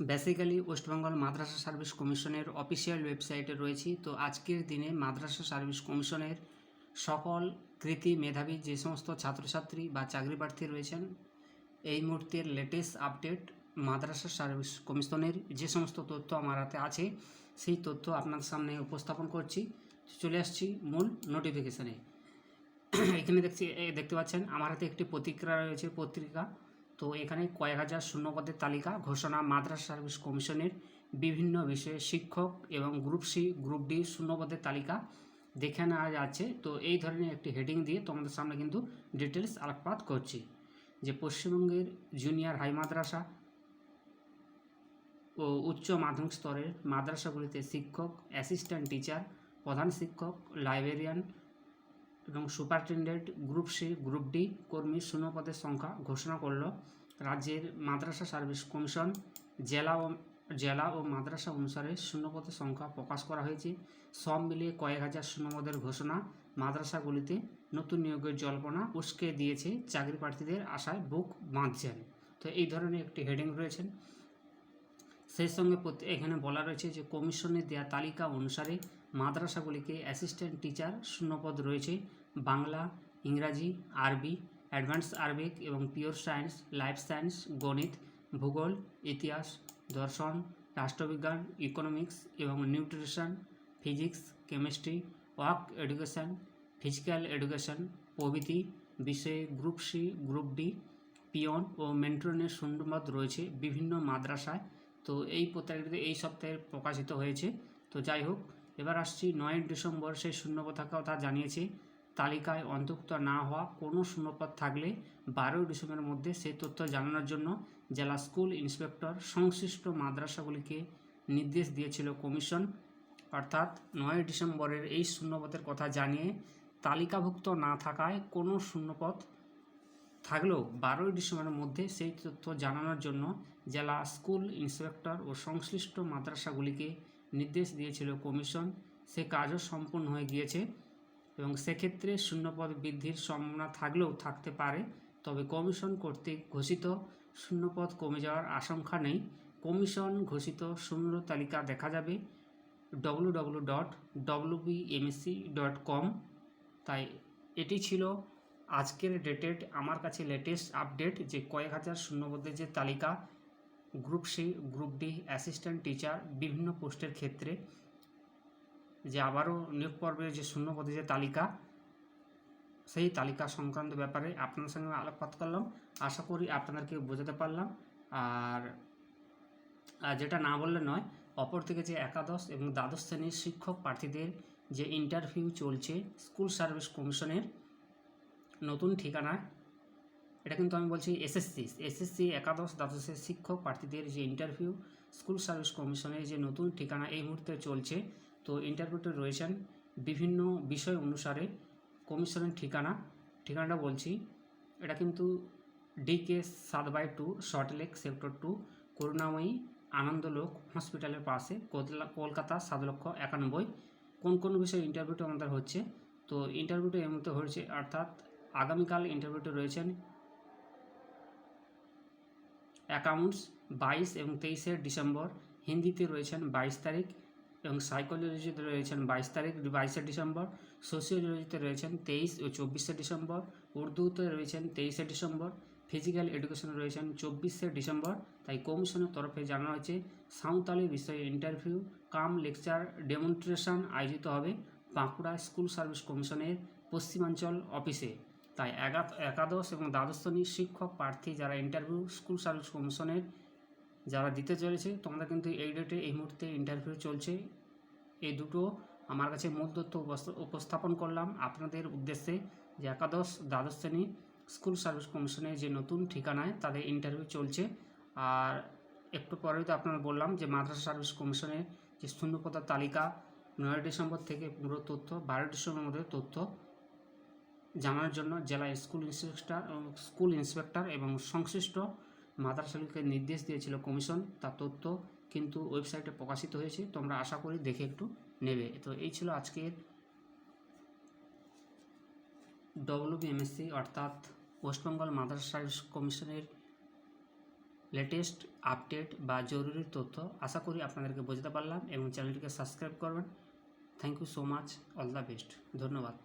Basically West Bengal Madrasah service কমিশনের official ওয়েবসাইটে রয়েছি। তো আজকের দিনে মাদ্রাসা সার্ভিস কমিশনের সকল কৃতি মেধাবী যে সমস্ত ছাত্রছাত্রী বা চাকরি প্রার্থী রয়েছেন, এই মুহূর্তের লেটেস্ট আপডেট মাদ্রাসা সার্ভিস কমিশনের যে সমস্ত তথ্য আমার হাতে আছে, সেই তথ্য আপনার সামনে উপস্থাপন করছি। চলে আসছি মূল নোটিফিকেশানে এখানে দেখছি দেখতে পাচ্ছেন, আমার হাতে একটি পত্রিকা রয়েছে। পত্রিকা তো এখানে কয়েক হাজার শূন্যপদের তালিকা, ঘোষণা মাদ্রাসা সার্ভিস কমিশনের বিভিন্ন বিষয়ে শিক্ষক এবং গ্রুপ সি, গ্রুপ ডি শূন্যপদের তালিকা দেখে নেওয়া যাচ্ছে। তো এই ধরনের একটি হেডিং দিয়ে তোমাদের সামনে কিন্তু ডিটেলস আলোকপাত করছি। যে পশ্চিমবঙ্গের জুনিয়র হাই মাদ্রাসা ও উচ্চ মাধ্যমিক স্তরের মাদ্রাসাগুলিতে শিক্ষক, অ্যাসিস্ট্যান্ট টিচার, প্রধান শিক্ষক, লাইব্রেরিয়ান এবং superintendent group C, group D কর্মী শূন্যপদের সংখ্যা ঘোষণা করল রাজ্যের মাদ্রাসা সার্ভিস কমিশন। জেলা ও জেলা ও মাদ্রাসা অনুসারে শূন্যপদের সংখ্যা প্রকাশ করা হয়েছে। সব মিলিয়ে কয়েক হাজার শূন্যপদের ঘোষণা মাদ্রাসাগুলিতে নতুন নিয়োগের জল্পনা উস্কে দিয়েছে চাকরি প্রার্থীদের আশায় বুক বাঁধছেন। তো এই ধরনের একটি হেডিং রয়েছেন। সেই সঙ্গে এখানে বলা রয়েছে যে কমিশনের দেওয়া তালিকা অনুসারে মাদ্রাসাগুলিকে অ্যাসিস্ট্যান্ট টিচার শূন্যপদ রয়েছে। বাংলা, ইংরাজি, আরবি অ্যাডভান্স আরবিক এবং পিওর সায়েন্স, লাইফ সায়েন্স, গণিত, ভূগোল, ইতিহাস, দর্শন, রাষ্ট্রবিজ্ঞান, ইকোনমিক্স এবং nutrition, physics, chemistry work education, physical education, প্রভৃতি বিষয়ে group C, group D, peon ও মেন্ট্রনের শূন্যপদ রয়েছে। বিভিন্ন মাদ্রাসায় তো এই পত্রিকাটিতে এই সপ্তাহে প্রকাশিত হয়েছে। তো যাই হোক, এবার আসছি নয় ডিসেম্বর সেই শূন্যপদ কথা জানিয়েছে। তালিকায় অন্তর্ভুক্ত না হওয়া কোনো শূন্যপদ থাকলে বারোই ডিসেম্বরের মধ্যে সেই তথ্য জানানোর জন্য জেলা স্কুল ইন্সপেক্টর সংশ্লিষ্ট মাদ্রাসাগুলিকে নির্দেশ দিয়েছিল কমিশন। অর্থাৎ নয় ডিসেম্বরের এই শূন্যপদের কথা জানিয়ে তালিকাভুক্ত না থাকায় কোনো শূন্যপদ থাকলেও বারোই ডিসেম্বরের মধ্যে সেই তথ্য জানানোর জন্য জেলা স্কুল, ইন্সপেক্টর ও সংশ্লিষ্ট মাদ্রাসাগুলিকে নির্দেশ দিয়েছিল কমিশন। সে কাজও সম্পূর্ণ হয়ে গিয়েছে এবং সেক্ষেত্রে শূন্যপদ বৃদ্ধির সম্ভাবনা থাকলেও থাকতে পারে। তবে কমিশন কর্তৃক ঘোষিত শূন্যপদ কমে যাওয়ার আশঙ্কা নেই। কমিশন ঘোষিত শূন্য তালিকা দেখা যাবে W W dot WBMSC dot com তাই এটি ছিল আজকের ডেটেড। আমার কাছে লেটেস্ট আপডেট যে কয়েক হাজার শূন্যপদের যে তালিকা group C, group D, assistant teacher, বিভিন্ন পোস্টের ক্ষেত্রে যে আবারও নিয়োগ পর্বের যে শূন্যপদের যে তালিকা, সেই তালিকা সংক্রান্ত ব্যাপারে আপনার সঙ্গে আলোকপাত করলাম। আশা করি আপনাদেরকে বোঝাতে পারলাম। আর যেটা না বললে নয় অপর থেকে যে একাদশ এবং দ্বাদশ শ্রেণির শিক্ষক প্রার্থীদের যে ইন্টারভিউ চলছে স্কুল সার্ভিস কমিশনের নতুন ঠিকানায় এটা কিন্তু আমি বলছি এসএসসি এসএসসি একাদশ দ্বাদশের শিক্ষক প্রার্থীদের যে ইন্টারভিউ স্কুল সার্ভিস কমিশনের যে নতুন ঠিকানা এই মুহূর্তে চলছে। তো ইন্টারভিউতে রয়েছেন বিভিন্ন বিষয় অনুসারে কমিশনের ঠিকানা। ঠিকানাটা বলছি, এটা কিন্তু ডিকে সাত by two Salt Lake sector two Karunamoyee Anandalok হসপিটালের পাশে কলকাতা সাত লক্ষ একানব্বই। কোন কোন বিষয়ে ইন্টারভিউটা আমাদের হচ্ছে? তো ইন্টারভিউটা এই মুহূর্তে হয়েছে, অর্থাৎ আগামীকাল ইন্টারভিউটা রয়েছেন অ্যাকাউন্টস বাইশ এবং তেইশে ডিসেম্বর। হিন্দিতে রয়েছেন বাইশ তারিখ এবং সাইকোলজিতে রয়েছেন বাইশ তারিখ, বাইশে ডিসেম্বর। সোশিওলজিতে রয়েছেন তেইশ ও চব্বিশে ডিসেম্বর। উর্দুতে রয়েছেন তেইশে ডিসেম্বর। ফিজিক্যাল এডুকেশনে রয়েছেন চব্বিশে ডিসেম্বর। তাই কমিশনের তরফে জানানো হয়েছে, সাঁওতালি বিষয়ে ইন্টারভিউ, কাম লেকচার ডেমনস্ট্রেশন আয়োজিত হবে বাঁকুড়া স্কুল সার্ভিস কমিশনের পশ্চিমাঞ্চল অফিসে। তাই একাদশ এবং দ্বাদশ শ্রেণির শিক্ষক, প্রার্থী যারা ইন্টারভিউ স্কুল সার্ভিস কমিশনের যারা দিতে চলেছে তোমাদের কিন্তু এই ডেটে এই মুহূর্তে ইন্টারভিউ চলছে। এই দুটো আমার কাছে মূল তথ্য উপস্থাপন করলাম আপনাদের উদ্দেশ্যে যে একাদশ, দ্বাদশ শ্রেণি স্কুল সার্ভিস কমিশনের যে নতুন ঠিকানায় তাদের ইন্টারভিউ চলছে। আর একটু পরেই তো আপনারা বললাম যে মাদ্রাসা সার্ভিস কমিশনের যে শূন্যপদার তালিকা, নয় ডিসেম্বর থেকে পুরো তথ্য, বারো ডিসেম্বরের মধ্যে তথ্য জানানোর জন্য জেলা স্কুল ইন্সপেক্টর স্কুল ইন্সপেক্টর এবং সংশ্লিষ্ট মাদ্রাসাগুলিকে নির্দেশ দিয়েছিল কমিশন, তার তথ্য কিন্তু ওয়েবসাইটে প্রকাশিত হয়েছে, তোমরা আশা করি দেখে একটু নেবে। তো এই ছিল আজকের ডব্লিউবিএমএসসি অর্থাৎ ওয়েস্টবেঙ্গল মাদ্রাসা কমিশনের লেটেস্ট আপডেট বা জরুরি তথ্য। আশা করি আপনাদেরকে বোঝাতে পারলাম এবং চ্যানেলটিকে সাবস্ক্রাইব করবেন। Thank you so much all the best ধন্যবাদ।